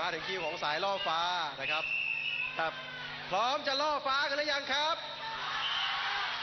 มาถึงคิวของสายล่อฟ้านะครับครับพร้อมจะล่อฟ้ากันหรือยังครับ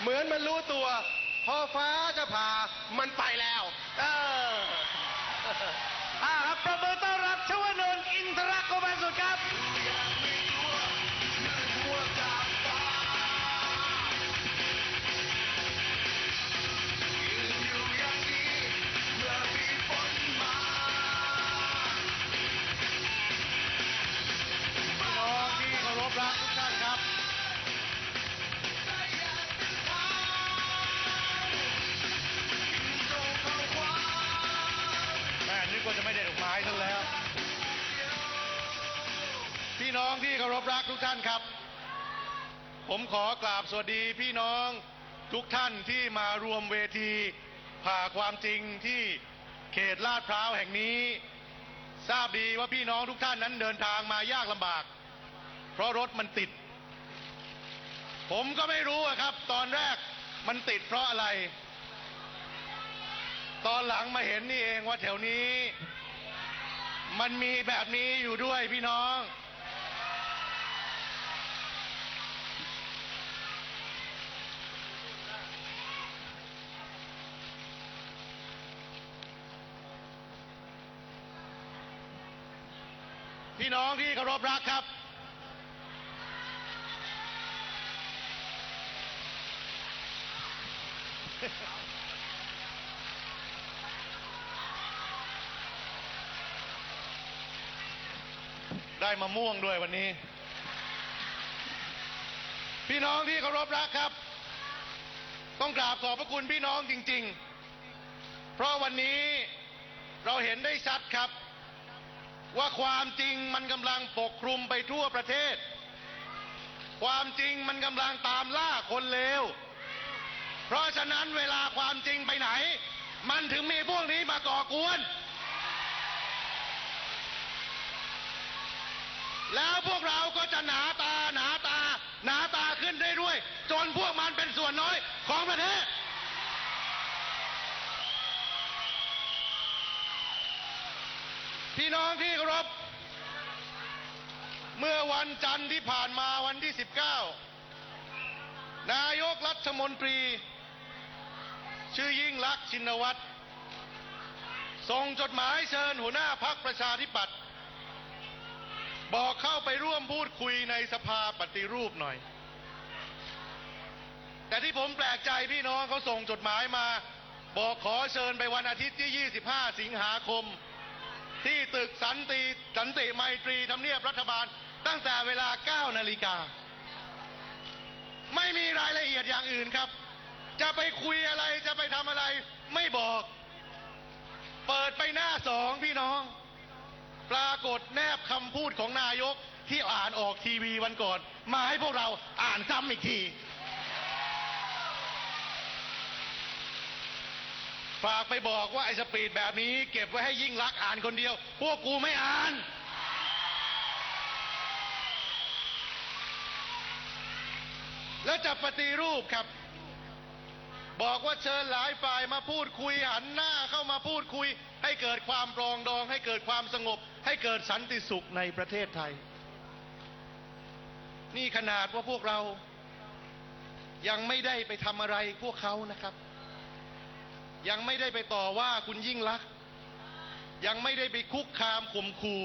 เหมือนมันรู้ตัว พอฟ้าจะผ่ามันไปแล้ว เอออ่าครับประเมินต้อนรับชวนนท์อินทรโกบันสุดครับ น้องที่เคารพรักทุกท่านครับ ผมขอกราบสวัสดีพี่น้องทุกท่านที่มารวมเวที ผ่าความจริงที่เขตลาดพร้าวแห่งนี้ ทราบดีว่าพี่น้องทุกท่านนั้นเดินทางมายากลำบาก เพราะรถมันติด ผมก็ไม่รู้ครับ ตอนแรกมันติดเพราะอะไร ตอนหลังมาเห็นนี่เองว่าแถวนี้ มันมีแบบนี้อยู่ด้วยพี่น้อง พี่น้องที่เคารพรักครับ ได้มะม่วงด้วยวันนี้ พี่น้องที่เคารพรักครับ ต้องกราบขอบพระคุณพี่น้องจริง ๆ เพราะวันนี้เราเห็นได้ชัดครับ ว่าความจริงมันกำลังปกคลุมไปทั่วประเทศ ความจริงมันกำลังตามล่าคนเลว เพราะฉะนั้นเวลาความจริงไปไหน มันถึงมีพวกนี้มาก่อกวน แล้วพวกเราก็จะหนาตาหนาตา หนาตาขึ้นได้ด้วย จนพวกมันเป็นส่วนน้อยของประเทศ น้องที่เคารพ เมื่อวันจันทร์ที่ผ่านมาวันที่ 19 นายกรัฐมนตรี ชื่อยิ่งลักษณ์ชินวัตรส่งจดหมายเชิญหัวหน้าพักประชาธิปัตย์บอกเข้าไปร่วมพูดคุยในสภาปฏิรูปหน่อย แต่ที่ผมแปลกใจพี่น้องเขาส่งจดหมายมา บอกขอเชิญไปวันอาทิตย์ที่ 25 สิงหาคม ที่ตึกสันติสันติไมตรีทำเนียบรัฐบาล ตั้งแต่เวลา 9 นาฬิกา ไม่มีรายละเอียดอย่างอื่นครับ จะไปคุยอะไรจะไปทำอะไรไม่บอก เปิดไปหน้าสองพี่น้อง ปรากฏแนบคำพูดของนายกที่อ่านออกทีวีวันก่อน มาให้พวกเราอ่านซ้ำอีกที ฝากไปบอกว่าไอ้สปีดแบบนี้ เก็บไว้ให้ยิ่งรักอ่านคนเดียว พวกกูไม่อ่าน แล้วจะปฏิรูปครับ บอกว่าเชิญหลายฝ่ายมาพูดคุยหันหน้าเข้ามาพูดคุย ให้เกิดความปรองดอง ให้เกิดความสงบ ให้เกิดสันติสุขในประเทศไทย นี่ขนาดว่าพวกเรายังไม่ได้ไปทำอะไรพวกเขานะครับ ยังไม่ได้ไปต่อว่าคุณยิ่งลักษณ์ยังไม่ได้ไปคุกคามข่มขู่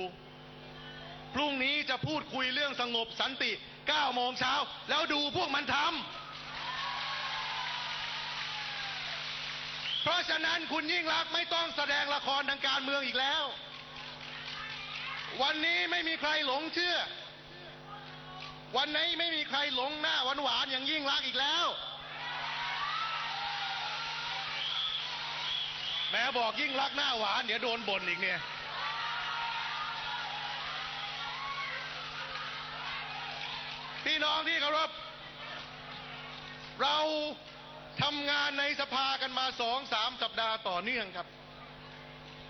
พรุ่งนี้จะพูดคุยเรื่องสงบสันติ 9 โมงเช้า แล้วดูพวกมันทำ เพราะฉะนั้นคุณยิ่งลักไม่ต้องแสดงละครทางการเมืองอีกแล้ว วันนี้ไม่มีใครหลงเชื่อ วันนี้ไม่มีใครหลงหน้าหวานๆอย่างยิ่งลักอีกแล้ว แม้บอกยิ่งรักหน้าหวาน เดี๋ยวโดนบ่นอีกเนี่ย พี่น้องที่เคารพ เราทำงานในสภากันมาสองสามสัปดาห์ต่อเนื่องครับ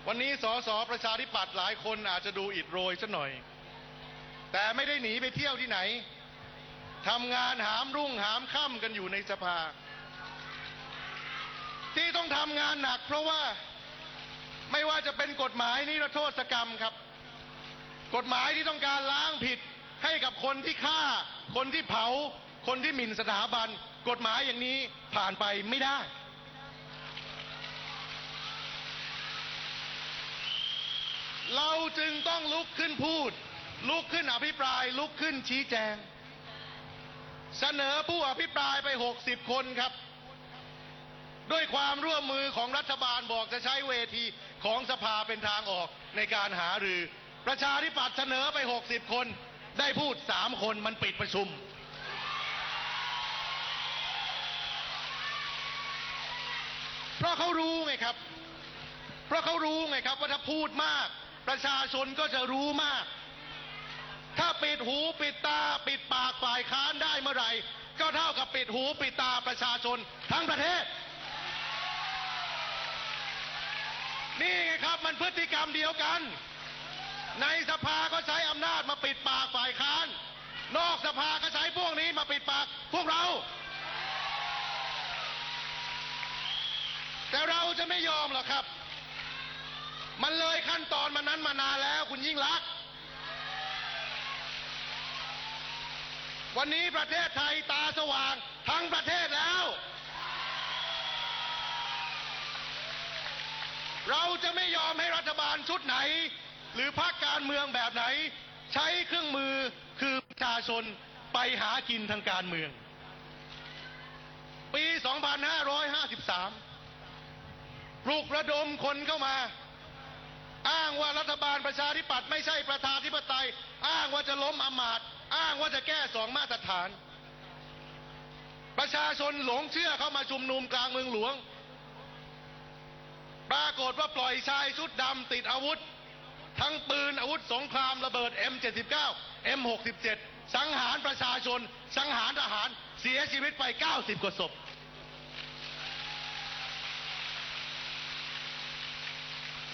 วันนี้สสประชาธิปัตย์หลายคนอาจจะดูอิดโรยสักหน่อย แต่ไม่ได้หนีไปเที่ยวที่ไหนทำงานหามรุ่งหามค่ำกันอยู่ในสภา ที่ต้องทำงานหนัก เพราะว่าไม่ว่าจะเป็นกฎหมายนิรโทษกรรมครับ กฎหมายที่ต้องการล้างผิดให้กับคนที่ฆ่า คนที่เผา คนที่หมิ่นสถาบัน กฎหมายอย่างนี้ผ่านไปไม่ได้ เราจึงต้องลุกขึ้นพูด ลุกขึ้นอภิปราย ลุกขึ้นชี้แจง เสนอผู้อภิปรายไป 60 คนครับ ด้วยความร่วมมือของรัฐบาลบอกจะใช้เวทีของสภาเป็นทางออกในการหารือ ประชาธิปัตย์เสนอไป 60 คน ได้พูด 3 คนมันปิดประชุม เพราะเขารู้ไงครับ เพราะเขารู้ไงครับว่าถ้าพูดมาก ประชาชนก็จะรู้มาก ถ้าปิดหูปิดตาปิดปากฝ่ายค้านได้เมื่อไหร่ ก็เท่ากับปิดหูปิดตาประชาชนทั้งประเทศ นี่ไงครับมันพฤติกรรมเดียวกัน ในสภาก็ใช้อำนาจมาปิดปากฝ่ายค้าน นอกสภาก็ใช้พวกนี้มาปิดปากพวกเรา แต่เราจะไม่ยอมหรอกครับ มันเลยขั้นตอนมานั้นมานานแล้วคุณยิ่งรัก วันนี้ประเทศไทยตาสว่างทั้งประเทศแล้ว เราจะไม่ยอมให้รัฐบาลชุดไหน หรือพรรคการเมืองแบบไหน ใช้เครื่องมือคือประชาชนไปหากินทางการเมือง ปี 2553ปลุกระดมคนเข้ามา อ้างว่ารัฐบาลประชาธิปัตย์ไม่ใช่ประชาธิปไตย อ้างว่าจะล้มอำมาตย์อ้างว่าจะแก้สองมาตรฐาน ประชาชนหลงเชื่อเข้ามาชุมนุมกลางเมืองหลวง ปรากฏว่าปล่อยชายชุดดำติดอาวุธ ทั้งปืนอาวุธสงครามระเบิด M79 M67 สังหารประชาชน สังหารทหารเสียชีวิตไป 90 กว่าศพ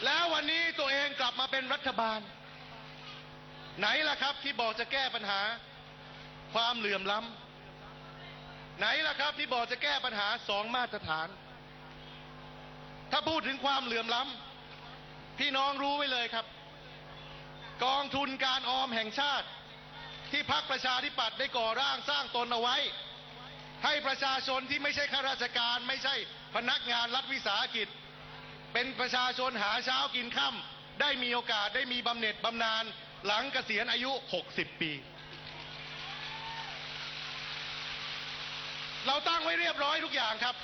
แล้ววันนี้ตัวเองกลับมาเป็นรัฐบาล ไหนล่ะครับที่บอกจะแก้ปัญหา ความเหลื่อมล้ำไหนล่ะครับที่บอกจะแก้ปัญหาสองมาตรฐาน ถ้าพูดถึงความเหลื่อมล้ำพี่น้องรู้ไว้เลยครับ กองทุนการออมแห่งชาติ ที่พักประชาธิปัตย์ได้ก่อร่างสร้างตนเอาไว้ ให้ประชาชนที่ไม่ใช่ข้าราชการ ไม่ใช่พนักงานรัฐวิสาหกิจ เป็นประชาชนหาเช้ากินค่ำได้มีโอกาสได้มีบำเหน็จบำนาญหลังเกษียณอายุ 60 ปี เราตั้งไว้เรียบร้อยทุกอย่างครับ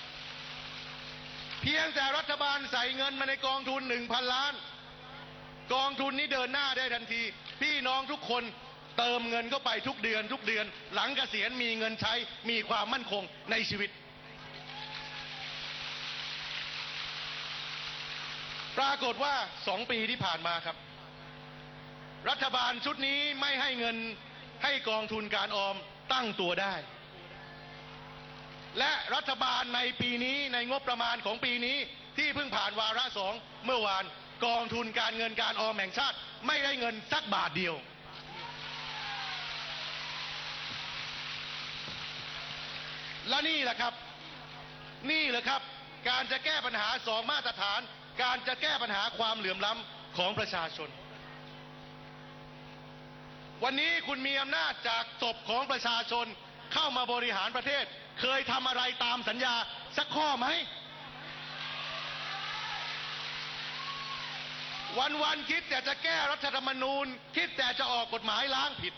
เพียงแต่รัฐบาลใส่เงินมาในกองทุน1,000ล้าน กองทุนนี้เดินหน้าได้ทันที พี่น้องทุกคนเติมเงินเข้าไปทุกเดือน ทุกเดือน หลังเกษียณมีเงินใช้มีความมั่นคงในชีวิต ปรากฏว่าสองปีที่ผ่านมาครับ รัฐบาลชุดนี้ไม่ให้เงินให้กองทุนการออมตั้งตัวได้ และรัฐบาลในปีนี้ในงบประมาณของปีนี้ ที่เพิ่งผ่านวาระสองเมื่อวานกองทุนการเงินการออมแห่งชาติ ไม่ได้เงินสักบาทเดียว และนี่แหละครับ นี่แหละครับ การจะแก้ปัญหาสองมาตรฐาน การจะแก้ปัญหาความเหลื่อมล้ำของประชาชน วันนี้คุณมีอำนาจจากศพของประชาชนเข้ามาบริหารประเทศ เคยทำอะไรตามสัญญาสักข้อไหม วันวันๆคิดแต่จะแก้รัฐธรรมนูญ คิดแต่จะออกกฎหมายล้างผิด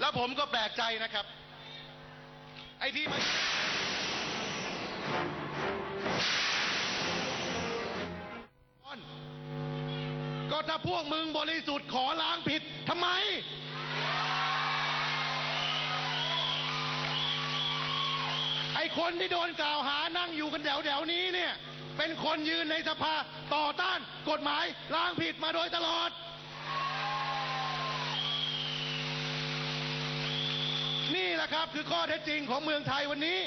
แล้วผมก็แปลกใจนะครับ ไอ้ที่มันก็ถ้าพวกมึงบริสุทธิ์ขอล้างผิดทำไม ไอ้ คนที่โดนกล่าวหานั่งอยู่กันแถวแถวๆนี้เนี่ย เป็นคนยืนในสภาต่อต้านกฎหมายล้างผิดมาโดยตลอด นี่แหละครับคือข้อเท็จจริงของเมืองไทยวันนี้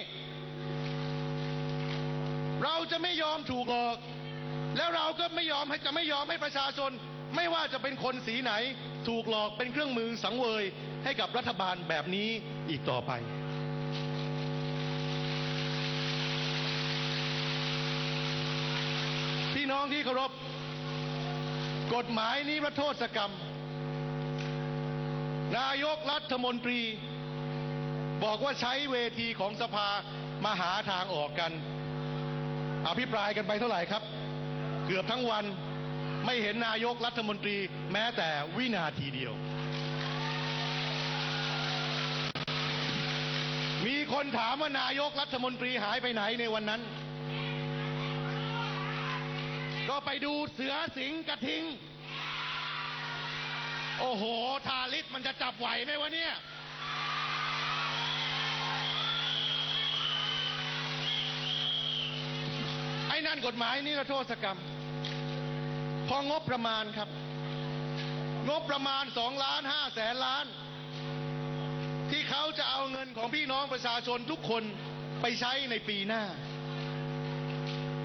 เราจะไม่ยอมถูกหลอก แล้วเราก็ไม่ยอมให้จะไม่ยอมให้ประชาชน ไม่ว่าจะเป็นคนสีไหน ถูกหลอกเป็นเครื่องมือสังเวยให้กับรัฐบาลแบบนี้อีกต่อไป พี่น้ องที่เคารพ กฎหมายนิระโทษกรรม นายกรัฐมนตรี บอกว่าใช้เวทีของสภามาหาทางออกกัน อภิปรายกันไปเท่าไหร่ครับ เกือบทั้งวันไม่เห็นนายกรัฐมนตรีแม้แต่วินาทีเดียว มีคนถามว่านายกรัฐมนตรีหายไปไหนในวันนั้น ก็ไปดูเสือสิงกระทิง โอ้โห ทาลิศมันจะจับไหวไหมวะเนี่ย ไอ้นั่นกฎหมายนิรโทษกรรม พองบประมาณครับ งบประมาณสองล้านห้าแสนล้าน ที่เขาจะเอาเงินของพี่น้องประชาชนทุกคนไปใช้ในปีหน้า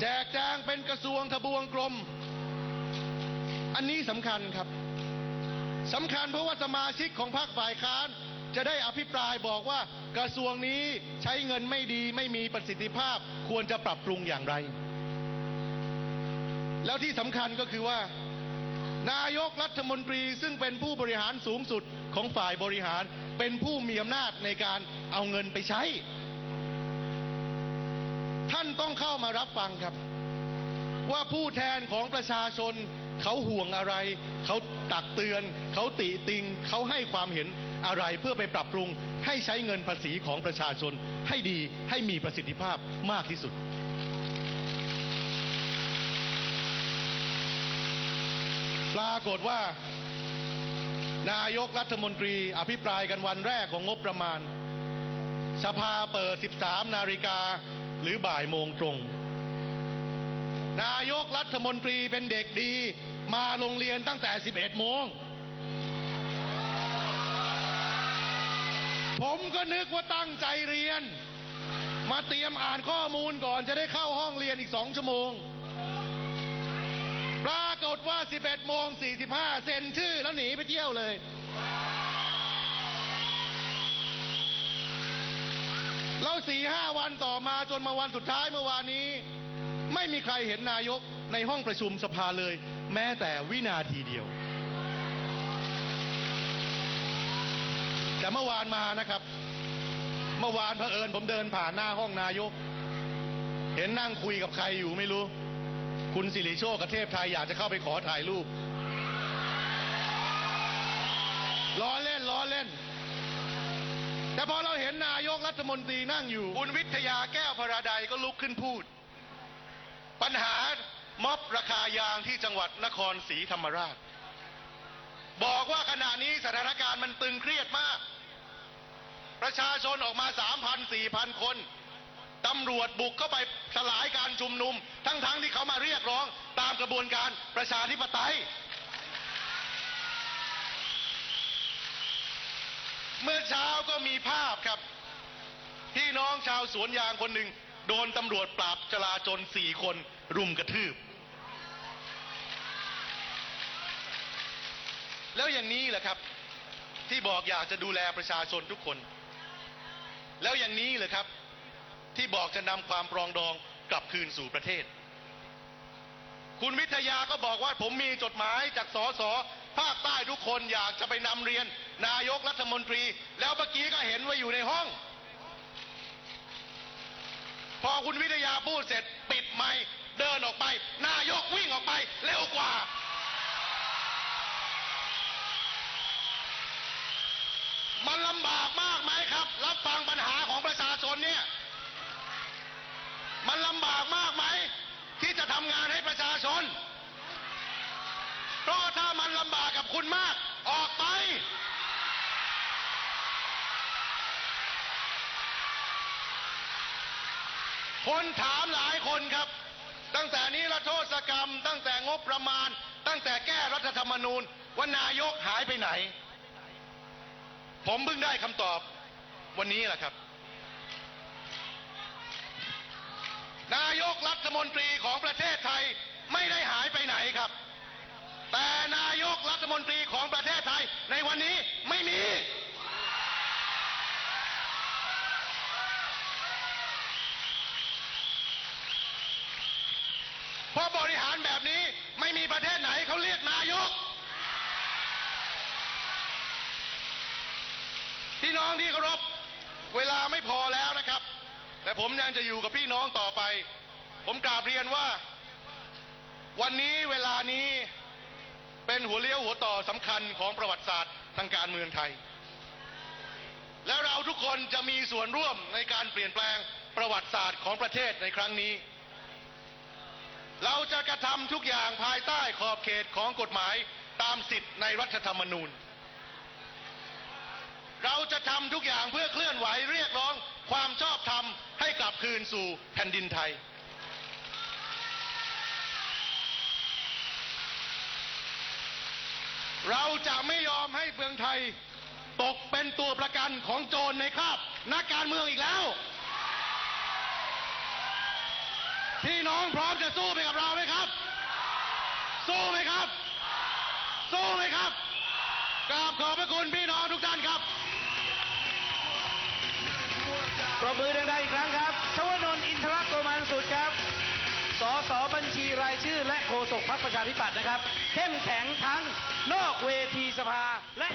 แจกแจงเป็นกระทรวงทะบวงกรมอันนี้สำคัญครับสำคัญเพราะว่าสมาชิกของพรรคฝ่ายค้านจะได้อภิปรายบอกว่ากระทรวงนี้ใช้เงินไม่ดีไม่มีประสิทธิภาพควรจะปรับปรุงอย่างไร แล้วที่สำคัญก็คือว่า นายกรัฐมนตรีซึ่งเป็นผู้บริหารสูงสุดของฝ่ายบริหารเป็นผู้มีอำนาจในการเอาเงินไปใช้ ท่านต้องเข้ามารับฟังครับ ว่าผู้แทนของประชาชนเขาห่วงอะไร เขาตักเตือน เขาติติง เขาให้ความเห็นอะไรเพื่อไปปรับปรุงให้ใช้เงินภาษีของประชาชนให้ดีให้มีประสิทธิภาพมากที่สุด ปรากฏว่า นายกรัฐมนตรีอภิปรายกันวันแรกของงบประมาณ สภาเปิด 13 นาฬิกา หรือบ่ายโมงตรง นายกรัฐมนตรีเป็นเด็กดี มาโรงเรียนตั้งแต่ 11 โมง ผมก็นึกว่าตั้งใจเรียน มาเตรียมอ่านข้อมูลก่อนจะได้เข้าห้องเรียนอีกสองชั่วโมง ปรากฏว่า 11 โมง 45 เซ็นชื่อแล้วหนีไปเที่ยวเลย แล้ว สี่ห้าวันต่อมาจนมาวันสุดท้ายเมื่อวานนี้ ไม่มีใครเห็นนายกในห้องประชุมสภาเลย แม้แต่วินาทีเดียว แต่เมื่อวานมานะครับ เมื่อวานเผอิญผมเดินผ่านหน้าห้องนายก เห็นนั่งคุยกับใครอยู่ไม่รู้ คุณสิริโชคกับเทพไทยอยากจะเข้าไปขอถ่ายรูปล้อเล่นล้อเล่น แต่พอเราเห็นนายกรัฐมนตรีนั่งอยู่ คุณวิทยาแก้วพราใดก็ลุกขึ้นพูด ปัญหาม็อบราคายางที่จังหวัดนครศรีธรรมราช บอกว่าขณะนี้สถานการณ์มันตึงเครียดมาก ประชาชนออกมา3,000 4,000คนตำรวจบุกเข้าไปสลายการชุมนุม ทั้งๆทที่เขามาเรียกร้องตามกระบวนการประชาธิปไตย เมื่อเช้าก็มี พี่น้องชาวสวนยางคนหนึ่งโดนตำรวจปราบจลาจลสี่คนรุมกระทืบ แล้วอย่างนี้แหละครับ ที่บอกอยากจะดูแลประชาชนทุกคน แล้วอย่างนี้เลยครับ ที่บอกจะนำความปรองดองกลับคืนสู่ประเทศ คุณวิทยาก็บอกว่าผมมีจดหมายจากสสภาคใต้ทุกคนอยากจะไปนำเรียนนายกรัฐมนตรี แล้วเมื่อกี้ก็เห็นว่าอยู่ในห้อง พอคุณวิทยาพูดเสร็จปิดไมค์เดินออกไป นายกวิ่งออกไปเร็วกว่า มันลำบากมากไหมครับ รับฟังปัญหาของประชาชนเนี่ย มันลำบากมากไหม ที่จะทำงานให้ประชาชน เพราะถ้ามันลำบากกับคุณมาก ออกไป คนถามหลายคนครับ ตั้งแต่นี้ละโทษกรรม ตั้งแต่งบประมาณ ตั้งแต่แก้รัฐธรรมนูญว่านายกหายไปไหน ผมเพิ่งได้คำตอบวันนี้แหละครับ นายกรัฐมนตรีของประเทศไทยไม่ได้หายไปไหนครับ แต่นายกรัฐมนตรีของประเทศไทยในวันนี้ไม่มี เพราะบริหารแบบนี้ไม่มีประเทศไหนเขาเรียกนายก พี่น้ องที่เคารพเวลาไม่พอแล้วนะครับ แต่ผมยังจะอยู่กับพี่น้องต่อไป ผมกราบเรียนว่า วันนี้เวลานี้เป็นหัวเลี้ยวหัวต่อสำคัญของประวัติศาสตร์ทางการเมืองไทย และเราทุกคนจะมีส่วนร่วมในการเปลี่ยนแปลงประวัติศาสตร์ของประเทศในครั้งนี้ เราจะกระทำทุกอย่างภายใต้ขอบเขตของกฎหมายตามสิทธิ์ในรัฐธรรมนูญ เราจะทำทุกอย่างเพื่อเคลื่อนไหวเรียกร้อง ความชอบธรรมให้กลับคืนสู่แผ่นดินไทย เราจะไม่ยอมให้เมืองไทย ตกเป็นตัวประกันของโจรในคราบนักการเมืองอีกแล้ว พี่น้องพร้อมจะสู้ไปกับเราไหมครับ สู้ไหมครับ สู้ไหมครับกราบขอบพระคุณพี่ บมือดังๆอีกครั้งครับ ชวนนท์อินทรโกมันสุดครับ สสบัญชีรายชื่อ และโฆษกพรรคประชาธิปัตย์นะครับ เข้มแข็งทั้งนอกเวทีสภาและ